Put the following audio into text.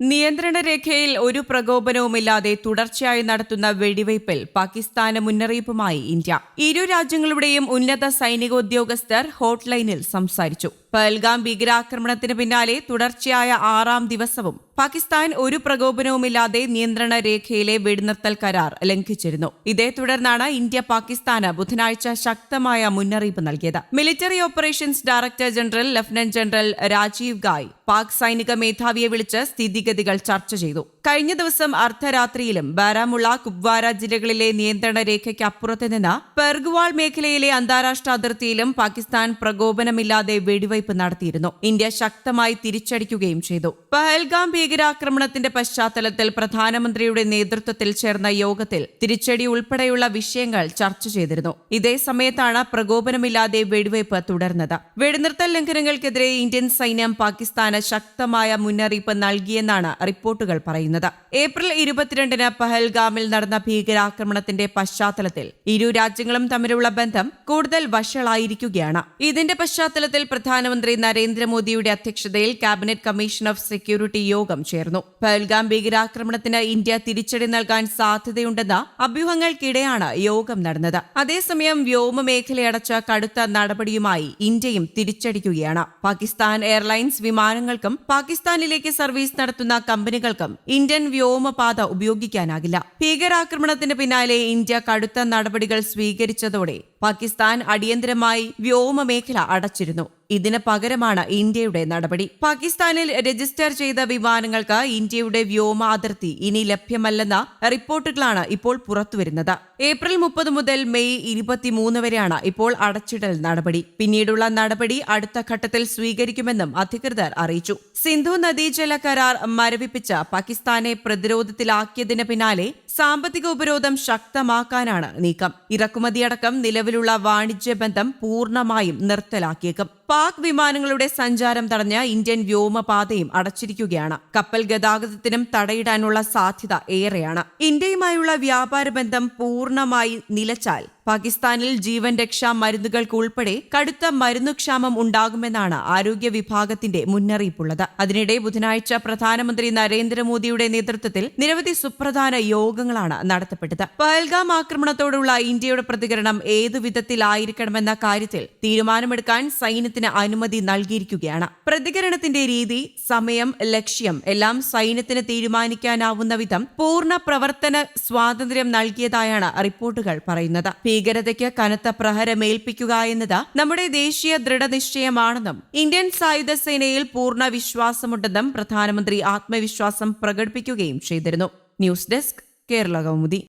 നിയന്ത്രണ രേഖയിൽ ഒരു പ്രകോപനവുമില്ലാതെ തുടർച്ചയായി നടത്തുന്ന വെടിവയ്പിൽ പാകിസ്ഥാന് മുന്നറിയിപ്പുമായി ഇന്ത്യ. ഇരു രാജ്യങ്ങളുടെയും ഉന്നത സൈനിക സൈനികോദ്യോഗസ്ഥർ ഹോട്ട്ലൈനിൽ സംസാരിച്ചു. പഹൽഗാം ഭീകരാക്രമണത്തിന് പിന്നാലെ തുടർച്ചയായ ആറാം ദിവസവും പാകിസ്ഥാൻ ഒരു പ്രകോപനവുമില്ലാതെ നിയന്ത്രണ രേഖയിലെ വെടിനിർത്തൽ കരാർ ലംഘിച്ചിരുന്നു. ഇതേ തുടർന്നാണ് ഇന്ത്യ പാകിസ്ഥാന് ബുധനാഴ്ച ശക്തമായ മുന്നറിയിപ്പ് നൽകിയത്. Military operations director general lieutenant general Rajiv Ghai Pak സൈനിക മേധാവിയെ വിളിച്ച് സ്ഥിതിഗതികൾ ചർച്ച ചെയ്തു. കഴിഞ്ഞ ദിവസം അർദ്ധരാത്രിയിലും ബാരാമുള്ള കുപ്വാര ജില്ലകളിലെ നിയന്ത്രണ രേഖയ്ക്ക് അപ്പുറത്ത് നിന്ന് പെർഗ്വാൾ മേഖലയിലെ അന്താരാഷ്ട്ര അതിർത്തിയിലും പാകിസ്ഥാൻ പ്രകോപനമില്ലാതെ വെടിവയ്പ് നടത്തിയിരുന്നു. ഇന്ത്യ ശക്തമായി തിരിച്ചടിക്കുകയും ചെയ്തു. പഹൽഗാം ഭീകരാക്രമണത്തിന്റെ പശ്ചാത്തലത്തിൽ പ്രധാനമന്ത്രിയുടെ നേതൃത്വത്തിൽ ചേർന്ന യോഗത്തിൽ തിരിച്ചടി ഉൾപ്പെടെയുള്ള വിഷയങ്ങൾ ചർച്ച ചെയ്തിരുന്നു. ഇതേ സമയത്താണ് പ്രകോപനമില്ലാതെ വെടിവയ്പ് തുടർന്നത്. വെടിനിർത്തൽ ലംഘനങ്ങൾക്കെതിരെ ഇന്ത്യൻ സൈന്യം പാകിസ്ഥാന് ശക്തമായ മുന്നറിയിപ്പ് നൽകിയെന്നാണ് റിപ്പോർട്ടുകൾ പറയുന്നത്. ഏപ്രിൽ ഇരുപത്തിരണ്ടിന് പഹൽഗാമിൽ നടന്ന ഭീകരാക്രമണത്തിന്റെ പശ്ചാത്തലത്തിൽ ഇരു രാജ്യങ്ങളും തമ്മിലുള്ള ബന്ധം കൂടുതൽ വഷളായിരിക്കുകയാണ്. ഇതിന്റെ പശ്ചാത്തലത്തിൽ പ്രധാനമന്ത്രി നരേന്ദ്രമോദിയുടെ അധ്യക്ഷതയിൽ ക്യാബിനറ്റ് കമ്മീഷൻ ഓഫ് സെക്യൂരിറ്റി യോഗം ചേർന്നു. പഹൽഗാം ഭീകരാക്രമണത്തിന് ഇന്ത്യ തിരിച്ചടി നൽകാൻ സാധ്യതയുണ്ടെന്ന അഭ്യൂഹങ്ങൾക്കിടെയാണ് യോഗം നടന്നത്. അതേസമയം വ്യോമ മേഖലയടച്ച കടുത്ത നടപടിയുമായി ഇന്ത്യയും തിരിച്ചടിക്കുകയാണ്. പാകിസ്ഥാൻ എയർലൈൻസ് വിമാനങ്ങൾക്കും പാകിസ്ഥാനിലേക്ക് സർവീസ് നടത്തുന്ന കമ്പനികൾക്കും ഇന്ത്യൻ വ്യോമപാത ഉപയോഗിക്കാനാകില്ല. ഭീകരാക്രമണത്തിന് പിന്നാലെ ഇന്ത്യ കടുത്ത നടപടികൾ സ്വീകരിച്ചതോടെ പാകിസ്ഥാൻ അടിയന്തരമായി വ്യോമ മേഖല അടച്ചിരുന്നു. ഇതിന് പകരമാണ് ഇന്ത്യയുടെ നടപടി. പാകിസ്ഥാനിൽ രജിസ്റ്റർ ചെയ്ത വിമാനങ്ങൾക്ക് ഇന്ത്യയുടെ വ്യോമ അതിർത്തി ഇനി ലഭ്യമല്ലെന്ന റിപ്പോർട്ടുകളാണ് ഇപ്പോൾ പുറത്തുവരുന്നത്. ഏപ്രിൽ മുപ്പത് മുതൽ മെയ് ഇരുപത്തിമൂന്ന് വരെയാണ് ഇപ്പോൾ അടച്ചിടൽ നടപടി. പിന്നീടുള്ള നടപടി അടുത്ത ഘട്ടത്തിൽ സ്വീകരിക്കുമെന്നും അധികൃതർ അറിയിച്ചു. സിന്ധു നദീജല കരാർ മരവിപ്പിച്ച് പാകിസ്ഥാനെ പ്രതിരോധത്തിലാക്കിയതിന് പിന്നാലെ സാമ്പത്തിക ഉപരോധം ശക്തമാക്കാനാണ് നീക്കം. ഇറക്കുമതിയടക്കം നിലവിലുള്ള വാണിജ്യ ബന്ധം പൂർണമായും നിർത്തലാക്കിയേക്കും. പാക് വിമാനങ്ങളുടെ സഞ്ചാരം തടഞ്ഞ ഇന്ത്യൻ വ്യോമപാതയും അടച്ചിരിക്കുകയാണ്. കപ്പൽ ഗതാഗതത്തിനും തടയിടാനുള്ള സാധ്യത ഏറെയാണ്. ഇന്ത്യയുമായുള്ള വ്യാപാര ബന്ധം പൂർണമായി നിലച്ചാൽ പാകിസ്ഥാനിൽ ജീവൻ രക്ഷാ മരുന്നുകൾക്ക് ഉൾപ്പെടെ കടുത്ത മരുന്നുക്ഷാമം ഉണ്ടാകുമെന്നാണ് ആരോഗ്യ വിഭാഗത്തിന്റെ മുന്നറിയിപ്പുള്ളത്. അതിനിടെ ബുധനാഴ്ച പ്രധാനമന്ത്രി നരേന്ദ്രമോദിയുടെ നേതൃത്വത്തിൽ നിരവധി സുപ്രധാന യോഗങ്ങളാണ് നടത്തപ്പെട്ടത്. പഹൽഗാം ആക്രമണത്തോടുള്ള ഇന്ത്യയുടെ പ്രതികരണം ഏതു വിധത്തിലായിരിക്കണമെന്ന കാര്യത്തിൽ തീരുമാനമെടുക്കാൻ സൈന്യത്തിന് അനുമതി നൽകിയിരിക്കുകയാണ്. പ്രതികരണത്തിന്റെ രീതി സമയം ലക്ഷ്യം എല്ലാം സൈന്യത്തിന് തീരുമാനിക്കാനാവുന്ന വിധം പൂർണ പ്രവർത്തന സ്വാതന്ത്ര്യം നൽകിയതായാണ് റിപ്പോർട്ടുകൾ പറയുന്നത്. ഭീകരതയ്ക്ക് കനത്ത പ്രഹരമേൽപ്പിക്കുക എന്നത് നമ്മുടെ ദേശീയ ദൃഢനിശ്ചയമാണെന്നും ഇന്ത്യൻ സായുധ സേനയിൽ പൂർണ വിശ്വാസമുണ്ടെന്നും പ്രധാനമന്ത്രി ആത്മവിശ്വാസം പ്രകടിപ്പിക്കുകയും ചെയ്തിരുന്നു. News desk Kerala Kaumudi.